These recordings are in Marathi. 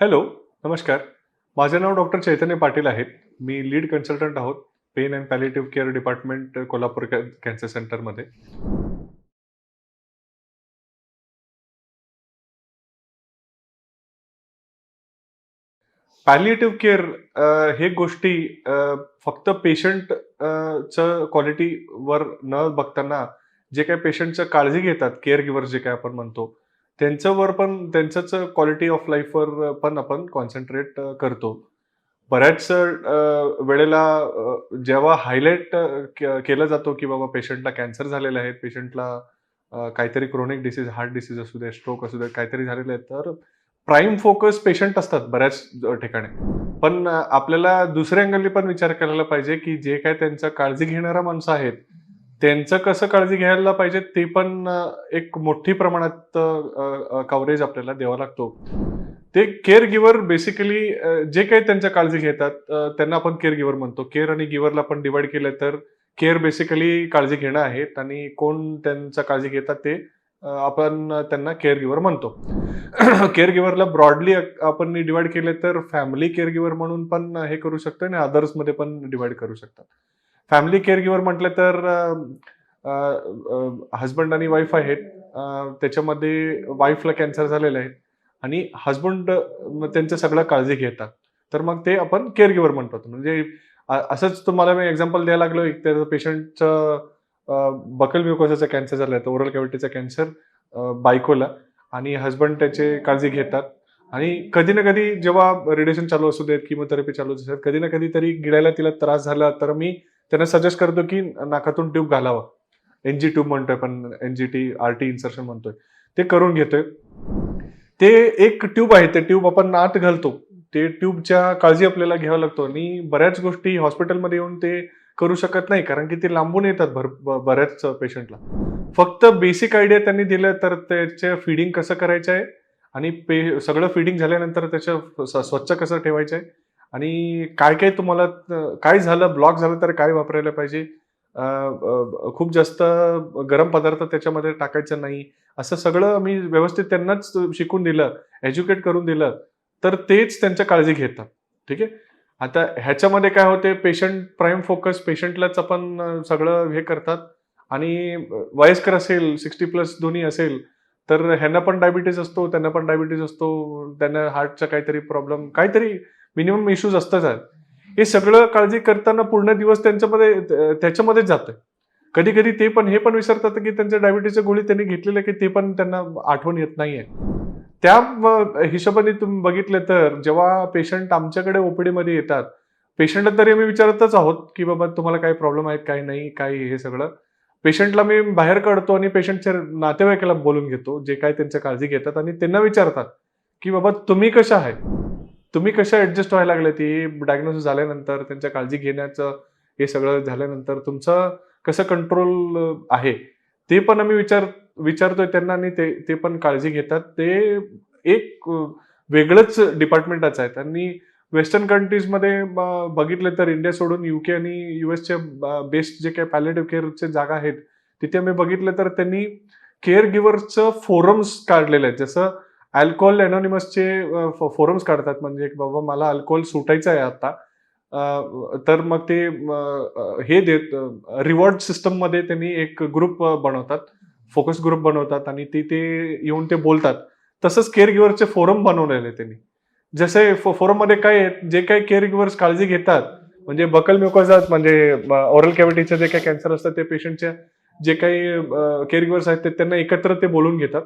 हॅलो नमस्कार. माझे नाव डॉक्टर चैतन्य पाटील आहे. मी लीड कन्सल्टंट आहोत pain and palliative care department Kolhapur cancer सेंटरमध्ये. पॅलिएटिव्ह केअर हे गोष्टी फक्त पेशंट च क्वालिटीवर न बघताना जे काही पेशंटचं काळजी घेतात केअर गिव्हर जे काय आपण म्हणतो त्यांच्यावर पण त्यांच्याच क्वालिटी ऑफ लाईफवर पण आपण कॉन्सन्ट्रेट करतो. बऱ्याच वेळेला जेव्हा हायलाईट केलं जातो की बाबा पेशंटला कॅन्सर झालेला आहे पेशंटला काहीतरी क्रोनिक डिसीज हार्ट डिसीज असू दे स्ट्रोक असू दे काहीतरी झालेलं आहे तर प्राईम फोकस पेशंट असतात बऱ्याच ठिकाणी. पण आपल्याला दुसऱ्या अँगलनी पण विचार करायला पाहिजे की जे काय त्यांचा काळजी घेणारा माणसं आहेत त्यांचं कसं काळजी घ्यायला पाहिजे ते पण एक मोठी प्रमाणात कव्हरेज आपल्याला द्यावा लागतो. ते केअर गिव्हर बेसिकली जे काही त्यांच्या काळजी घेतात त्यांना आपण केअर गिव्हर म्हणतो. केअर आणि गिव्हरला आपण डिवाइड केलं तर केअर बेसिकली काळजी घेणं आहेत आणि कोण त्यांचा काळजी घेतात ते आपण त्यांना केअर गिव्हर म्हणतो. केअर गिव्हरला ब्रॉडली आपण डिवाइड केले तर फॅमिली केअर गिव्हर म्हणून पण हे करू शकतो आणि अदर्समध्ये पण डिवाइड करू शकतात. फॅमिली केअर गिव्हर म्हटलं तर हजबंड आणि वाईफ आहेत. त्याच्यामध्ये वाईफला कॅन्सर झालेला आहे. आणि हजबंड त्यांचं सगळं काळजी घेतात. तर मग ते आपण केअर गिव्हर म्हणतो. म्हणजे असंच तुम्हाला मी एक्झाम्पल द्यायला लागलो. एक तर पेशंटचं बकल म्युकोसाचा कॅन्सर झाला तर ओरल कॅव्हिटीचा कॅन्सर बायकोला. आणि हजबंड त्याचे काळजी घेतात. आणि कधी ना कधी जेव्हा रेडिएशन चालू असू देत किमोथेरपी चालू असतात कधी ना कधी तरी गिळायला तिला त्रास झाला तर मी त्यांना सजेस्ट करतो की नाकातून ट्यूब घालावा. एनजी ट्यूब म्हणतोय पण एनजीटी आरटी इन्सर्शन म्हणतोय. ते करून घेतोय. ते एक ट्यूब आहे ते ट्यूब आपण आत घालतो. ते ट्यूबच्या काळजी आपल्याला घ्यावं लागतो. आणि बऱ्याच गोष्टी हॉस्पिटलमध्ये येऊन ते करू शकत नाही कारण की ते लांबून येतात भर बऱ्याच पेशंटला फक्त बेसिक आयडिया त्यांनी दिलं तर त्याचे फिडिंग कसं करायचं आहे? आणि पे सगळं फिडिंग झाल्यानंतर त्याचं स- स्वच्छ कसं ठेवायचं आहे आणि काय काय तुम्हाला काय झालं ब्लॉक झालं तर काय वापरायला पाहिजे? खूप जास्त गरम पदार्थ त्याच्यामध्ये टाकायचं नाही. असं सगळं मी व्यवस्थित त्यांनाच शिकून दिलं एज्युकेट करून दिलं तर तेच त्यांच्या काळजी घेतात. ठीक आहे? आता ह्याच्यामध्ये काय होते पेशंट प्राईम फोकस पेशंटलाच आपण सगळं हे करतात. आणि वयस्कर असेल सिक्स्टी प्लस दोन्ही असेल तर ह्यांना पण डायबिटीज असतो त्यांना पण डायबिटीज असतो त्यांना हार्टचा काहीतरी प्रॉब्लेम काहीतरी मिनिमम इश्यूज असतच आहेत हे सगळं काळजी करताना पूर्ण दिवस त्यांच्यामध्ये त्याच्यामध्येच जातं कधी कधी ते पण हे पण विसरतात की त्यांच्या डायबिटीजच्या गोळी त्यांनी घेतलेल्या की ते पण त्यांना आठवण येत नाहीये. त्या हिशोबाने तुम्ही बघितलं तर जेव्हा पेशंट आमच्याकडे ओपीडीमध्ये येतात पेशंटला तरी आम्ही विचारतच आहोत की बाबा तुम्हाला काय प्रॉब्लेम आहेत काय नाही काय हे सगळं. पेशंटला मी बाहेर काढतो आणि पेशंटच्या नातेवाईकाला बोलून घेतो जे काय त्यांच्या काळजी घेतात आणि त्यांना विचारतात की बाबा तुम्ही कशा आहे तुम्ही कशा ऍडजस्ट व्हायला लागले? ती डायग्नोसिस झाल्यानंतर त्यांच्या काळजी घेण्याचं हे सगळं झाल्यानंतर तुमचं कसं कंट्रोल आहे? ते पण आम्ही विचार विचारतोय त्यांना आणि ते ते पण काळजी घेतात. ते एक वेगळंच डिपार्टमेंटाचं आहेत आणि वेस्टर्न कंट्रीजमध्ये बघितले तर इंडिया सोडून युके आणि युएसचे बेस्ट जे काही पॅलेटिव्ह केअरचे जागा आहेत तिथे मी बघितलं तर त्यांनी केअर गिव्हर्सचं फोरम्स काढलेले आहेत. जसं अल्कोहोल अनॉनिमसचे फोरम्स काढतात. म्हणजे बाबा मला अल्कोहोल सुटायचं आहे आता. तर मग ते हे देत रिवॉर्ड सिस्टममध्ये त्यांनी एक ग्रुप बनवतात. फोकस ग्रुप बनवतात आणि ते ते येऊन ते बोलतात. तसंच केअर गिव्हरचे फोरम बनवलेले त्यांनी. जसे फोरममध्ये काय आहेत जे काही केअर गिव्हर्स काळजी घेतात म्हणजे बकल म्युकोजात म्हणजे ओरल कॅव्हिटीचे जे काही कॅन्सर असतात ते पेशंटच्या जे काही केअर गिव्हर्स आहेत ते त्यांना एकत्र ते बोलून घेतात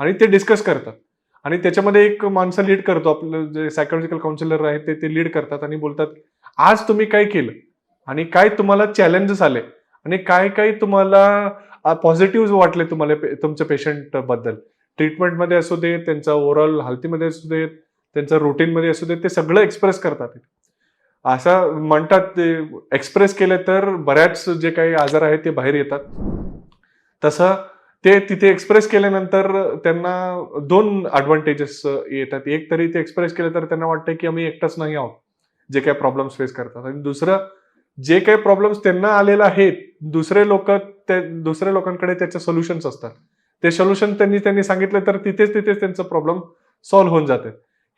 आणि ते डिस्कस करतात. आणि त्याच्यामध्ये एक माणसं लीड करतो आपलं जे सायकोलॉजिकल काउन्सिलर आहेत ते ते लीड करतात आणि बोलतात आज तुम्ही काय केलं? आणि काय तुम्हाला चॅलेंजेस आले? आणि काय काय तुम्हाला पॉझिटिव्ह वाटले तुम्हाला तुमच्या पेशंटबद्दल ट्रीटमेंटमध्ये असू दे त्यांचा ओव्हरऑल हालतीमध्ये असू देत त्यांचं रुटीनमध्ये असू दे ते सगळं एक्सप्रेस करतात. असं म्हणतात ते एक्सप्रेस केले तर बऱ्याच जे काही आजार आहेत ते बाहेर येतात. तसं ते तिथे एक्सप्रेस केल्यानंतर त्यांना दोन ॲडव्हान्टेजेस येतात. एक तरी ते एक्सप्रेस केले तर त्यांना वाटतं की आम्ही एकटाच नाही आहोत जे काही प्रॉब्लेम्स फेस करतात. आणि दुसरं जे काही प्रॉब्लेम्स त्यांना आलेले आहेत दुसरे लोक ते दुसऱ्या लोकांकडे त्याचे सोल्युशन्स असतात. ते सोल्युशन त्यांनी त्यांनी सांगितले तर तिथेच तिथेच त्यांचं प्रॉब्लेम सॉल्व्ह होऊन जाते.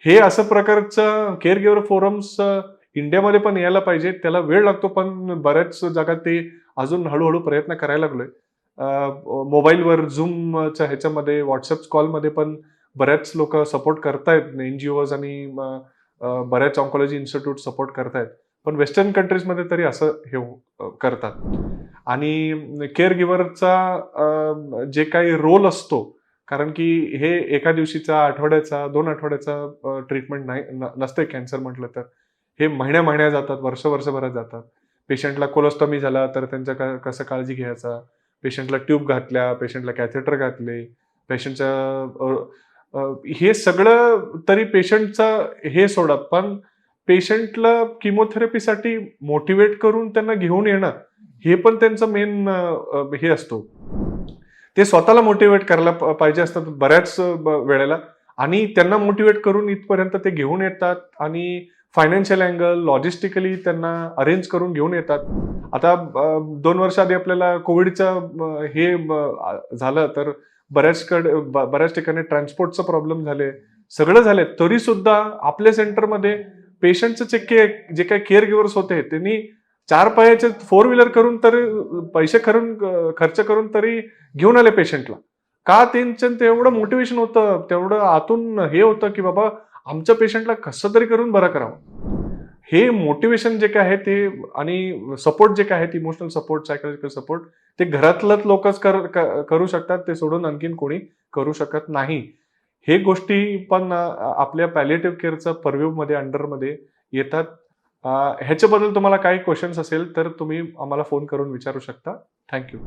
हे असं प्रकारचं केअर गिव्हर फोरम्स इंडियामध्ये पण यायला पाहिजे. त्याला वेळ लागतो पण बऱ्याच जगात ते अजून हळूहळू प्रयत्न करायला लागलोय. मोबाईलवर झूमच्या ह्याच्यामध्ये व्हॉट्सअप कॉलमध्ये पण बऱ्याच लोक सपोर्ट करतायत. एनजीओज आणि बऱ्याच ऑन्कॉलॉजी इन्स्टिट्यूट सपोर्ट करतायत. पण वेस्टर्न कंट्रीजमध्ये तरी असं हे करतात. आणि केअर गिव्हरचा जे काही रोल असतो कारण की हे एका दिवशीचा आठवड्याचा दोन आठवड्याचा ट्रीटमेंट नाही नसते कॅन्सर म्हटलं तर. हे महिन्या महिन्या जातात वर्ष वर्षभरात जातात. पेशंटला कोलोस्टॉमी झाला तर त्यांच्या का- कसं काळजी घ्यायचा? पेशंटला ट्यूब घातल्या पेशंटला कॅथेटर घातले पेशंटच्या हे सगळं तरी पेशंटचा हे सोडा पण पेशंटला किमोथेरपीसाठी मोटिवेट करून त्यांना घेऊन येणं हे पण त्यांचं मेन हे असतो. ते स्वतःला मोटिवेट करायला पाहिजे असतात बऱ्याच वेळेला. आणि त्यांना मोटिवेट करून इथपर्यंत ते घेऊन येतात आणि फायनान्शियल अँगल लॉजिस्टिकली त्यांना अरेंज करून घेऊन येतात. आता दोन वर्ष आधी आपल्याला कोविडचं हे झालं तर बऱ्याचकडे बऱ्याच ठिकाणी ट्रान्सपोर्टचं प्रॉब्लेम झाले. सगळं झाले. तरी सुद्धा आपल्या सेंटरमध्ये पेशंटचं जे के जे काही केअर गिव्हर्स होते त्यांनी चार पायाचे फोर व्हीलर करून तरी पैसे करून खर्च करून तरी घेऊन आले पेशंटला का त्यांचं तेवढं मोटिवेशन होतं तेवढं आतून हे होतं की बाबा आमच्या पेशंटला कसं तरी करून बरं करावं. हे मोटिवेशन जे काय आहे ते आणि सपोर्ट जे काय आहे इमोशनल सपोर्ट सायकोलॉजिकल सपोर्ट ते घरातलंच लोकच कर- क- करू शकतात ते सोडून आणखीन कोणी करू शकत नाही. हे गोष्टी पण आपल्या पॅलेटिव्ह केअरचं परव्यूमध्ये अंडरमध्ये येतात. ह्याच्याबद्दल तुम्हाला काही क्वेश्चन्स असेल तर तुम्ही आम्हाला फोन करून विचारू शकता. थँक्यू